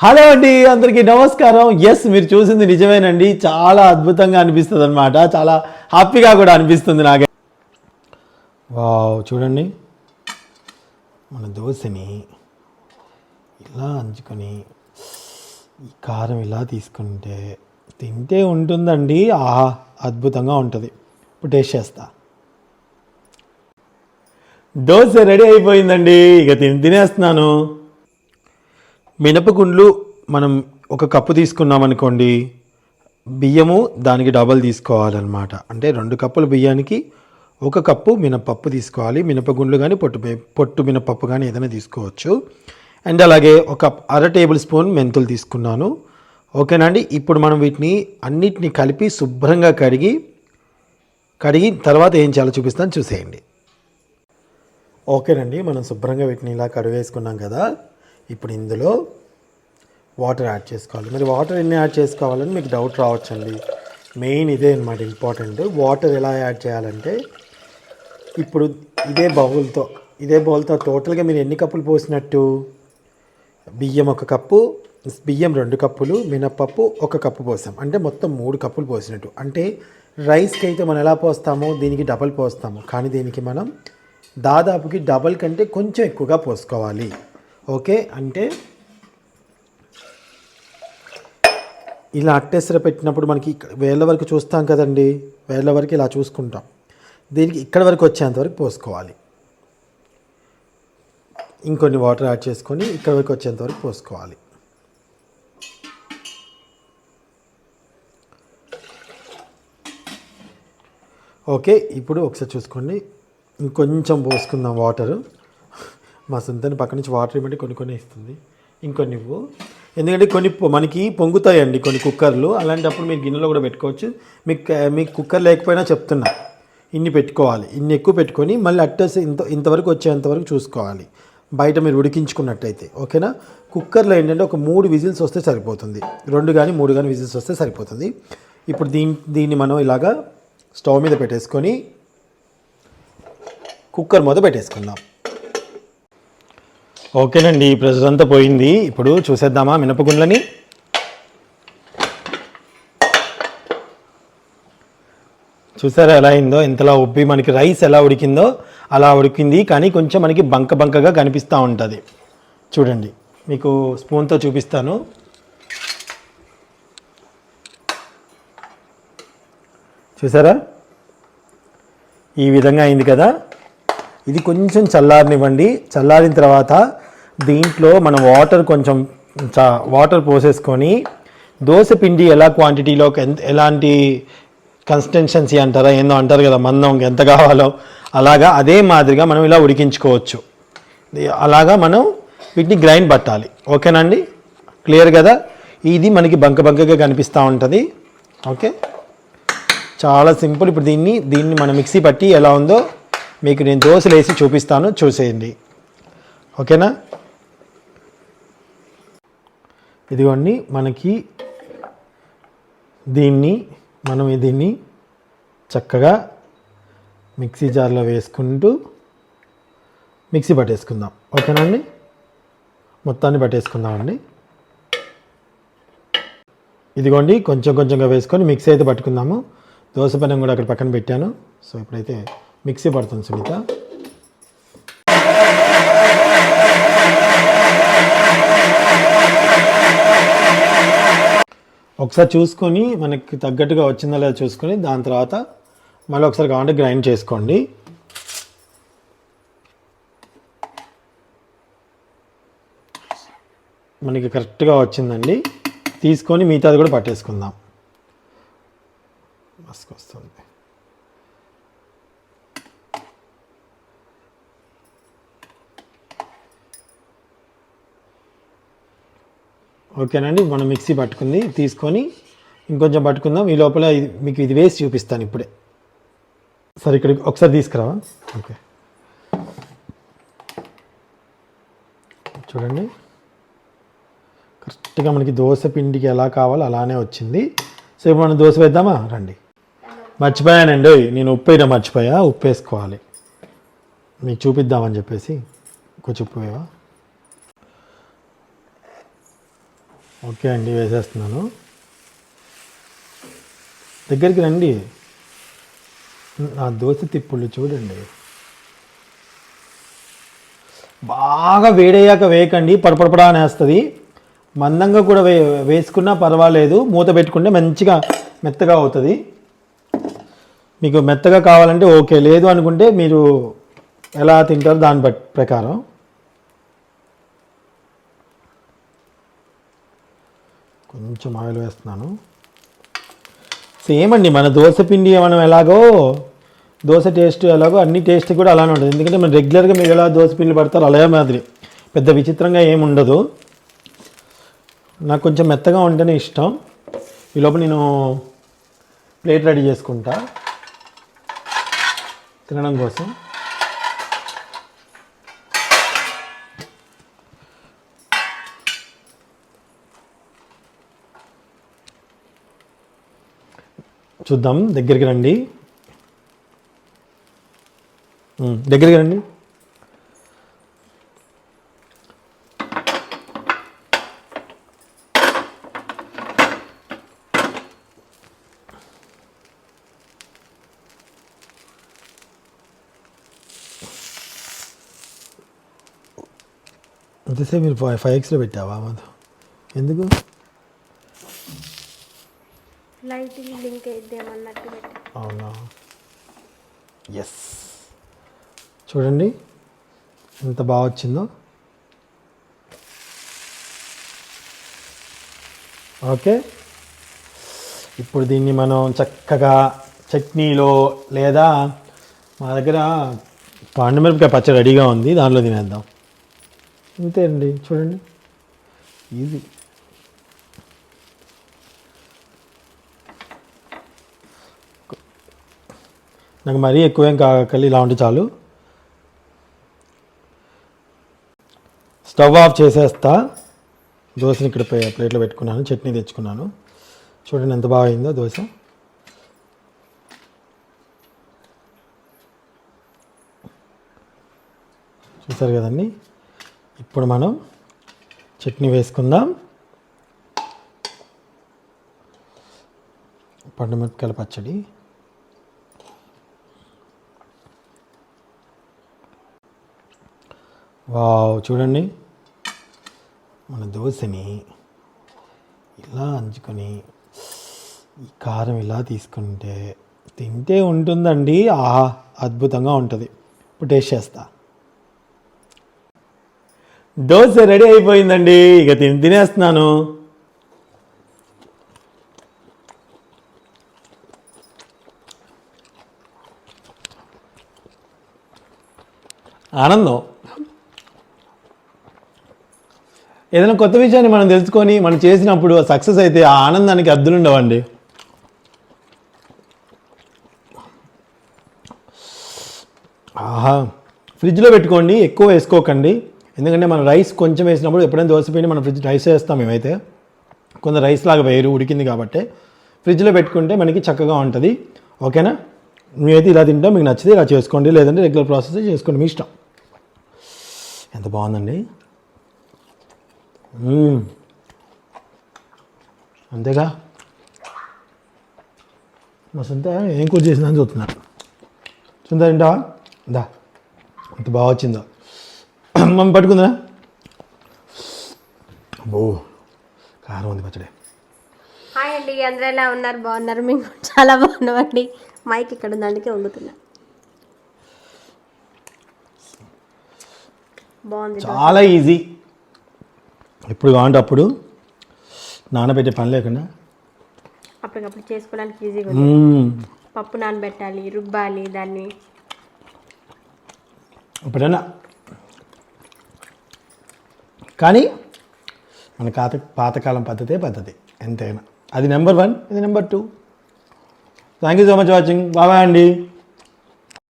Hello అండి అందరికీ నమస్కారం. ఎస్ మీరు చూసింది నిజమేనండి. చాలా అద్భుతంగా అనిపిస్తుంది అనమాట చాలా హ్యాపీగా కూడా అనిపిస్తుంది నాకే వావ్ చూడండి. మన దోశని ఇలా అంచుకొని ఈ కారం ఇలా తీసుకుంటే తింటే ఉంటుందండి. ఆహా అద్భుతంగా ఉంటుంది. ఇప్పుడు టేస్ట్ చేస్తా. దోశ రెడీ అయిపోయిందండి. ఇక తిని తినేస్తున్నాను. మినపగుండ్లు మనం ఒక కప్పు తీసుకున్నాం అనుకోండి బియ్యము దానికి డబల్ తీసుకోవాలన్నమాట. అంటే రెండు కప్పుల బియ్యానికి ఒక కప్పు మినపప్పు తీసుకోవాలి. మినపగుండ్లు కానీ పొట్టు పొట్టు మినపప్పు కానీ ఏదైనా తీసుకోవచ్చు. అండ్ అలాగే ఒక అర టేబుల్ స్పూన్ మెంతులు తీసుకున్నాను. ఓకేనండి ఇప్పుడు మనం వీటిని అన్నిటిని కలిపి శుభ్రంగా కడిగి కడిగి తర్వాత ఏం చేయాలో చూపిస్తాను. చూసేయండి. ఓకేనండి? మనం శుభ్రంగా వీటిని ఇలా కడిగేసుకున్నాం కదా. ఇప్పుడు ఇందులో వాటర్ యాడ్ చేసుకోవాలి. మరి వాటర్ ఎన్ని యాడ్ చేసుకోవాలని మీకు డౌట్ రావచ్చండి. మెయిన్ ఇదే అనమాట ఇంపార్టెంట్ వాటర్ ఎలా యాడ్ చేయాలంటే ఇప్పుడు ఇదే బౌల్తో ఇదే బౌల్తో టోటల్గా మీరు ఎన్ని కప్పులు పోసినట్టు? బియ్యం ఒక కప్పు బియ్యం రెండు కప్పులు మినప్పప్పు ఒక కప్పు పోసాం. అంటే మొత్తం మూడు కప్పులు పోసినట్టు. అంటే రైస్కి అయితే మనం ఎలా పోస్తామో దీనికి డబల్ పోస్తాము. కానీ దీనికి మనం దాదాపుకి డబల్ కంటే కొంచెం ఎక్కువగా పోసుకోవాలి. ఓకే అంటే ఇలా అట్టెసర పెట్టినప్పుడు మనకి ఇక్కడ వేళ్ళ వరకు చూస్తాం కదండి. వేళ్ళ వరకు ఇలా చూసుకుంటాం. దీనికి ఇక్కడ వరకు వచ్చేంత వరకు పోసుకోవాలి. ఇంకొన్ని వాటర్ యాడ్ చేసుకొని ఇక్కడ వరకు వచ్చేంత వరకు పోసుకోవాలి. ఓకే ఇప్పుడు ఒకసారి చూసుకోండి. ఇంకొంచెం పోసుకుందాం వాటరు. మా సొంతని పక్క నుంచి వాటర్ ఇవ్వమంటే కొన్ని కొన్ని ఇస్తుంది. ఇంకొన్ని ఇవ్వు. ఎందుకంటే కొన్ని మనకి పొంగుతాయండి కొన్ని కుక్కర్లు. అలాంటప్పుడు మీరు గిన్నెలో కూడా పెట్టుకోవచ్చు. మీకు మీకు కుక్కర్ లేకపోయినా చెప్తున్నా. ఇన్ని పెట్టుకోవాలి. ఇన్ని ఎక్కువ పెట్టుకొని మళ్ళీ అట్టస్ ఇంత ఇంతవరకు వచ్చేంతవరకు చూసుకోవాలి. బయట మీరు ఉడికించుకున్నట్టయితే ఓకేనా? కుక్కర్లో ఏంటంటే ఒక మూడు విజిల్స్ వస్తే సరిపోతుంది. రెండు కానీ మూడు కానీ విజిల్స్ వస్తే సరిపోతుంది. ఇప్పుడు దీని దీన్ని మనం ఇలాగా స్టవ్ మీద పెట్టేసుకొని కుక్కర్ మీద పెట్టేసుకుందాం. ఓకేనండి ఈ ప్రెషర్ అంతా పోయింది. ఇప్పుడు చూసేద్దామా మినపగుండ్లని? చూసారా ఎలా అయిందో? ఇంతలా ఉబ్బి మనకి రైస్ ఎలా ఉడికిందో అలా ఉడికింది. కానీ కొంచెం మనకి బంక బంకగా కనిపిస్తూ ఉంటుంది. చూడండి మీకు స్పూన్తో చూపిస్తాను. చూసారా? ఈ విధంగా అయింది కదా? ఇది కొంచెం చల్లారనివ్వండి. చల్లారిన తర్వాత దీంట్లో మనం వాటర్ కొంచెం వాటర్ పోసేసుకొని దోశ పిండి ఎలా క్వాంటిటీలో ఎంత ఎలాంటి కన్సిస్టెన్సీ అంటారా ఏందో అంటారు కదా మందం ఎంత కావాలో. అలాగా అదే మాదిరిగా మనం ఇలా ఉడికించుకోవచ్చు. అలాగా మనం వీటిని గ్రైండ్ పట్టాలి. ఓకేనండి క్లియర్ కదా? ఇది మనకి బంక బంకగా కనిపిస్తూ ఉంటుంది. ఓకే? చాలా సింపుల్. ఇప్పుడు దీన్ని దీన్ని మనం మిక్సీ పట్టి ఎలా ఉందో మీకు నేను దోశలు వేసి చూపిస్తాను చూసేయండి. ఓకేనా? ఇదిగోండి మనకి దీన్ని మనం దీన్ని చక్కగా మిక్సీ జార్లో వేసుకుంటూ మిక్సీ పట్టేసుకుందాం. ఓకేనండి మొత్తాన్ని పట్టేసుకుందామండి. ఇదిగోండి కొంచెం కొంచెంగా వేసుకొని మిక్సీ అయితే పట్టుకుందాము. దోశ పనం కూడా అక్కడ పక్కన పెట్టాను. సో ఇప్పుడైతే మిక్సీ పడుతుంది సునీత. ఒకసారి చూసుకొని మనకి తగ్గట్టుగా వచ్చిందా లేదా చూసుకొని దాని తర్వాత మళ్ళీ ఒకసారి కావాలంటే గ్రైండ్ చేసుకోండి. మనకి కరెక్ట్గా వచ్చిందండి. తీసుకొని మిగతాది కూడా పట్టేసుకుందాం. మస్క్ వస్తుంది. ఓకేనండి మనం మిక్సీ పట్టుకుంది తీసుకొని ఇంకొంచెం పట్టుకుందాం. ఈ లోపల ఇది మీకు ఇది వేసి చూపిస్తాను ఇప్పుడే. సరే ఇక్కడికి ఒకసారి తీసుకురావా? ఓకే. చూడండి. కరెక్ట్గా మనకి దోశ పిండికి ఎలా కావాలో అలానే వచ్చింది. సో ఇప్పుడు మనం దోశ వేద్దామా? రండి. మర్చిపోయానండి. నేను ఉప్పు వేయడం మర్చిపోయా ఉప్పు వేసుకోవాలి మీకు చూపిద్దామని చెప్పేసి కొంచెం ఉప్పు వేవా ఓకే అండి వేసేస్తున్నాను. దగ్గరికి రండి. ఆ దోశ తిప్పుళ్ళు చూడండి. బాగా వేడయ్యాక వేయకండి పడపడపడా అనేస్తుంది. మందంగా కూడా వే వేసుకున్నా పర్వాలేదు మూత పెట్టుకుంటే మంచిగా మెత్తగా అవుతుంది. మీకు మెత్తగా కావాలంటే ఓకే లేదు అనుకుంటే మీరు ఎలా తింటారో దాని బట్ ప్రకారం. కొంచెం ఆయిల్ వేస్తున్నాను. సేమ్ అండి మన దోశ పిండి మనం ఎలాగో దోశ టేస్ట్ ఎలాగో అన్ని టేస్ట్ కూడా అలానే ఉంటుంది. ఎందుకంటే మనం రెగ్యులర్గా మీరు ఎలా దోశ పిండి పడతారో అలాగే మాదిరి. పెద్ద విచిత్రంగా ఏమి ఉండదు. నాకు కొంచెం మెత్తగా ఉంటేనే ఇష్టం. ఈ లోపల నేను ప్లేట్ రెడీ చేసుకుంటా. తినడం కోసం. చూద్దాం. దగ్గరికి రండి. దగ్గరికి రండి. అంతసేపు మీరు ఫైవ్ ఫైవ్ ఎక్స్లో పెట్టావా? మాతో? ఎందుకు? లైట్ లింక్ ఇద్దామన్నట్టు పెట్టా అవునా? ఎస్ చూడండి. ఎంత బాగా వచ్చిందో. ఓకే. ఇప్పుడు దీన్ని మనం చక్కగా చట్నీలో లేదా మా దగ్గర పాండుమిరపకాయ పచ్చడి రెడీగా ఉంది. దానిలో తినేద్దాం. అంతే అండి. చూడండి. ఈజీ నాకు మరీ ఎక్కువేం కాకలి ఇలా ఉంటే చాలు. స్టవ్ ఆఫ్ చేసేస్తా. దోశని ఇక్కడ ప్లేట్లో పెట్టుకున్నాను చట్నీ తెచ్చుకున్నాను. చూడండి ఎంత బాగా అయిందో దోశ. చూసారు కదండి? ఇప్పుడు మనం చట్నీ వేసుకుందాం. పండుమిరపకాయల పచ్చడి. వావ్ చూడండి. మన దోశని ఇలా అంచుకొని ఈ కారం ఇలా తీసుకుంటే తింటే ఉంటుందండి. ఆహా అద్భుతంగా ఉంటుంది. ఇప్పుడు టేస్ట్ చేస్తా. దోశ రెడీ అయిపోయిందండి. ఇక తిని తినేస్తున్నాను. ఆనందం. ఏదైనా కొత్త విషయాన్ని మనం తెలుసుకొని మనం చేసినప్పుడు సక్సెస్ అయితే ఆ ఆనందానికి అద్దులు ఉండవండి ఆహా ఫ్రిడ్జ్లో పెట్టుకోండి ఎక్కువ వేసుకోకండి. ఎందుకంటే మనం రైస్ కొంచెం వేసినప్పుడు ఎప్పుడైనా దోసిపోయిన మనం ఫ్రిడ్జ్ రైస్ వేస్తాం మేమైతే. కొంత రైస్ లాగా వేయరు ఉడికింది కాబట్టి. ఫ్రిడ్జ్లో పెట్టుకుంటే మనకి చక్కగా ఉంటుంది. ఓకేనా? మీరైతే ఇలా తింటాం మీకు నచ్చితే ఇలా చేసుకోండి. లేదంటే రెగ్యులర్ ప్రాసెస్ చేసుకోండి మీ ఇష్టం. ఎంత బాగుందండి. అంతేగా? మా సొంత ఏం కూర చేసిందని చూస్తున్నా. సొంత తింటావా? దా. ఎంత బాగా వచ్చిందో. మమ్మీ పట్టుకుందా అబ్బో కారం ఉంది పచ్చడి. హాయ్ అండి అందరూ ఎలా ఉన్నారు? బాగున్నారు? మేము చాలా బాగున్నామండి మైక్ ఇక్కడ ఉంది అందుకే వండుతున్నా. బాగుంది చాలా ఈజీ. ఎప్పుడు కావాలంటే అప్పుడు నానబెట్టే పని లేకుండా అప్పటికప్పుడు చేసుకోవడానికి ఈజీగా. పప్పు నానబెట్టాలి రుబ్బాలి దాన్ని. ఎప్పుడైనా. కానీ మన పాత పాతకాలం పద్ధతే పద్ధతి ఎంతైనా. అది నెంబర్ వన్ ఇది number two. Thank you so much watching బాబాయ్ అండి.